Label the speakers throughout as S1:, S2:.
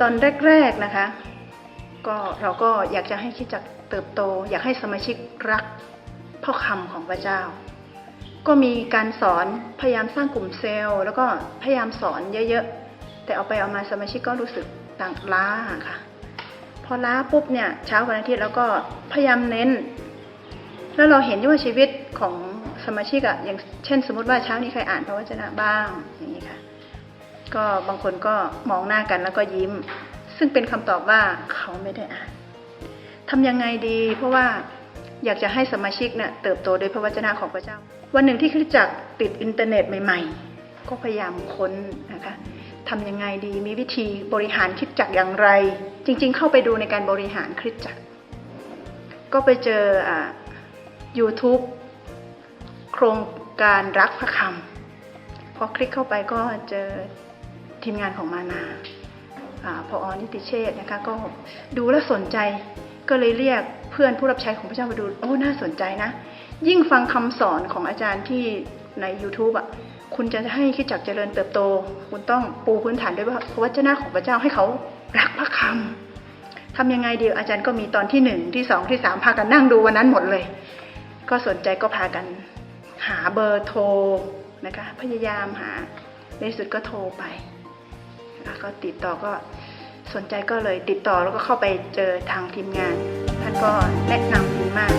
S1: ตอนแรกๆนะคะ ก็เราก็อยากจะให้คิดจักเติบโต อยากให้สมาชิกรักพ่อคำของพระเจ้า ก็มีการสอนพยายามสร้างกลุ่มเซลล์ แล้วก็พยายามสอนเยอะๆ แต่เอาไปเอามาสมาชิกก็รู้สึกต่างล้าค่ะพอล้าปุ๊บเนี่ยเช้าวันอาทิตย์แล้วก็พยายามเน้น แล้วเราเห็นว่าชีวิตของสมาชิกอะอย่างเช่น สมมติว่าเช้านี้ใครอ่านพระวจนะบ้างอย่างนี้ค่ะ ก็บางคนก็มองหน้ากันแล้วก็ยิ้ม ซึ่งเป็นคำตอบว่าเขาไม่ได้อ่านทำยังไงดี เพราะว่าอยากจะให้สมาชิกเนี่ยเติบโตโดยพระวจนะของพระเจ้า วันหนึ่งที่คริสจักรติดอินเทอร์เน็ตใหม่ ๆ ก็พยายามค้นนะคะทำยังไงดีมีวิธีบริหารคริสจักรอย่างไร จริง ๆ เข้าไปดูในการบริหารคริสจักร ก็ไปเจออ่า YouTube โครงการรักพระคำพอคลิกเข้าไปก็เจอ ทีมงานของมานาพออนิติเชษ์นะคะก็ดูแล้วสนใจก็เลยเรียกเพื่อนผู้รับใช้ของพระเจ้ามาดูโอ้น่าสนใจนะ ยิ่งฟังคำสอนของอาจารย์ที่ใน YouTube อะคุณจะให้คิดจักเจริญเติบโต คุณต้องปูพื้นฐานด้วยว่าพระวจนะของพระเจ้าให้เขารักพระคำทำยังไงดีอาจารย์ก็มีตอนที่หนึ่งที่สองที่สามพากันนั่งดูวันนั้นหมดเลย ก็สนใจก็พากันหาเบอร์โทรนะคะพยายามหาในสุดก็โทรไป คะก็ติดต่อก็สนใจก็เลยติดต่อแล้วก็เข้าไปเจอทางทีมงาน ท่านก็แนะนำดีมาก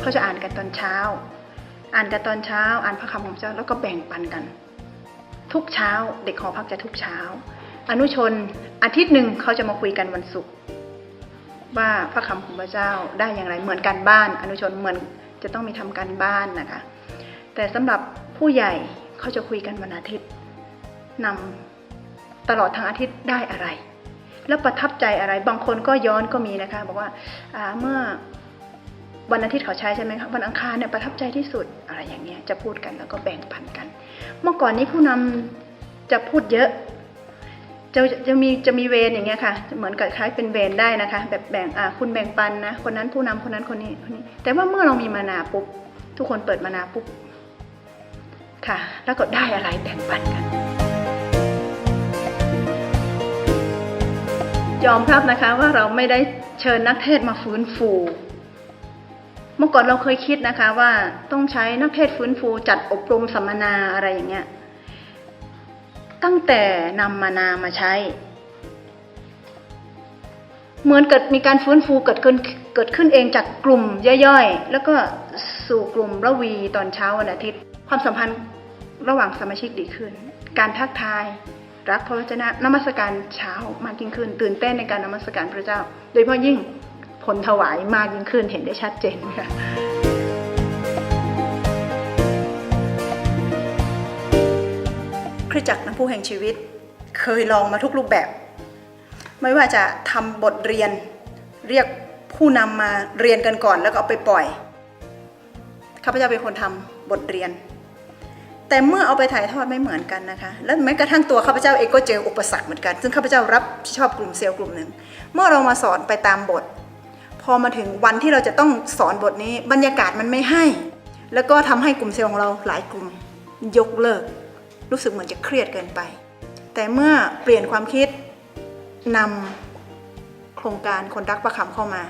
S1: เขาจะอ่านกันตอนเช้า อ่านกันตอนเช้า อ่านพระคำของเจ้าแล้วก็แบ่งปันกัน ทุกเช้า เด็กหอพักจะทุกเช้า อนุชนอาทิตย์หนึ่งเขาจะมาคุยกันวันศุกร์ว่าพระคำของพระเจ้าได้อย่างไรเหมือนกันบ้าน อนุชนเหมือนจะต้องมีทำการบ้านนะคะ แต่สำหรับผู้ใหญ่ เขาจะคุยกันวันอาทิตย์นำตลอดทั้งอาทิตย์ได้อะไร แล้วประทับใจอะไรบางคนก็ย้อนก็มีนะคะบอกว่าเมื่อวันอาทิตย์เขาใช้ใช่ไหมคะวันอังคารเนี่ยประทับใจที่สุดอะไรอย่างเงี้ยจะพูดกันแล้วก็แบ่งปันกัน เมื่อก่อนนี้ผู้นำจะพูดเยอะจะจะมีจะมีเวรอย่างเงี้ยค่ะ เหมือนกับคล้ายเป็นเวรได้นะคะ แบบแบ่งอ่าคุณแบ่งปันนะคนนั้นผู้นำคนนั้นคนนี้คนนี้ แต่ว่าเมื่อเรามีมานาปุ๊บทุกคนเปิดมานาปุ๊บ ค่ะ แล้วก็ได้อะไรแบ่งปันกัน ยอมรับนะคะว่าเราไม่ได้เชิญนักเทศมาฟื้นฟู เมื่อก่อนเราเคยคิดนะคะว่าต้องใช้นักเทศฟื้นฟูจัดอบรมสัมมนาอะไรอย่างเงี้ย ตั้งแต่นำมานามาใช้ เหมือนเกิดมีการฟื้นฟูเกิดขึ้นเกิดขึ้นเองจากกลุ่มย่อยๆ แล้วก็สู่กลุ่มระวีตอนเช้าวันอาทิตย์ ความสัมพันธ์ระหว่างสมาชิกดีขึ้น การทักทาย รักพระวจนะนมัสการเช้ามากยิ่งขึ้น ตื่นเต้นในการนมัสการพระเจ้า โดยเฉพาะยิ่งผลถวายมากยิ่งขึ้นเห็นได้ชัดเจนค่ะคริสตจักรน้ำผู้แห่งชีวิต เคยลองมาทุกรูปแบบ ไม่ว่าจะทำบทเรียนเรียกผู้นำมาเรียนกันก่อนแล้วก็เอาไปปล่อยข้าพเจ้าเป็นคนทำบทเรียน แต่เมื่อเอาไปถ่ายทอดไม่เหมือนกันนะคะ และแม้กระทั่งตัวข้าพเจ้าเองก็เจออุปสรรคเหมือนกัน ซึ่งข้าพเจ้ารับผิดชอบกลุ่มเซลล์กลุ่มหนึ่ง เมื่อเรามาสอนไปตามบท พอมาถึงวันที่เราจะต้องสอนบทนี้ บรรยากาศมันไม่ให้ แล้วก็ทำให้กลุ่มเซลล์ของเราหลายกลุ่มยกเลิก รู้สึกเหมือนจะเครียดเกินไป แต่เมื่อเปลี่ยนความคิดนำโครงการคนรักประคำเข้ามา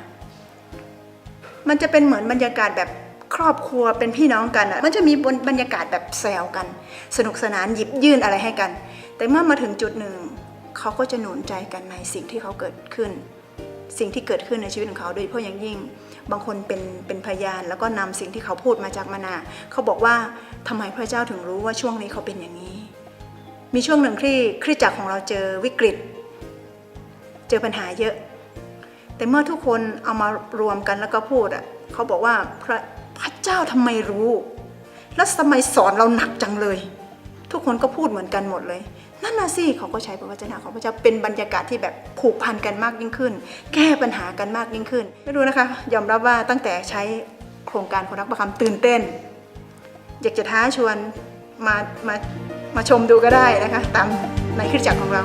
S1: มันจะเป็นเหมือนบรรยากาศแบบ ครอบครัวเป็นพี่น้องกันอะมันจะมีบนบรรยากาศแบบแซวกัน สนุกสนานหยิบยื่นอะไรให้กัน แต่เมื่อมาถึงจุดหนึ่งเขาก็จะหนุนใจกันในสิ่งที่เขาเกิดขึ้น สิ่งที่เกิดขึ้นในชีวิตของเขาโดยเฉพาะอย่างยิ่ง บางคนเป็นเป็นพยานแล้วก็นำสิ่งที่เขาพูดมาจากมานาเขาบอกว่าทำไมพระเจ้าถึงรู้ว่าช่วงนี้เขาเป็นอย่างนี้ มีช่วงหนึ่งที่คริสตจักรของเราเจอวิกฤต เจอปัญหาเยอะ แต่เมื่อทุกคนเอามารวมกันแล้วก็พูดอะเขาบอกว่าพระพระ เจ้าทำไมรู้ แล้วทำไมสอนเราหนักจังเลย ทุกคนก็พูดเหมือนกันหมดเลย นั่นน่ะสิเขาก็ใช้พระวจนะของพระเจ้าเป็นบรรยากาศที่แบบผูกพันกันมากยิ่งขึ้น แก้ปัญหากันมากยิ่งขึ้นไม่รู้นะคะ ยอมรับว่าตั้งแต่ใช้โครงการคนรักประคำตื่นเต้น อยากจะท้าชวนมามามาชมดูก็ได้นะคะ ตามในคริสตจักรของเรา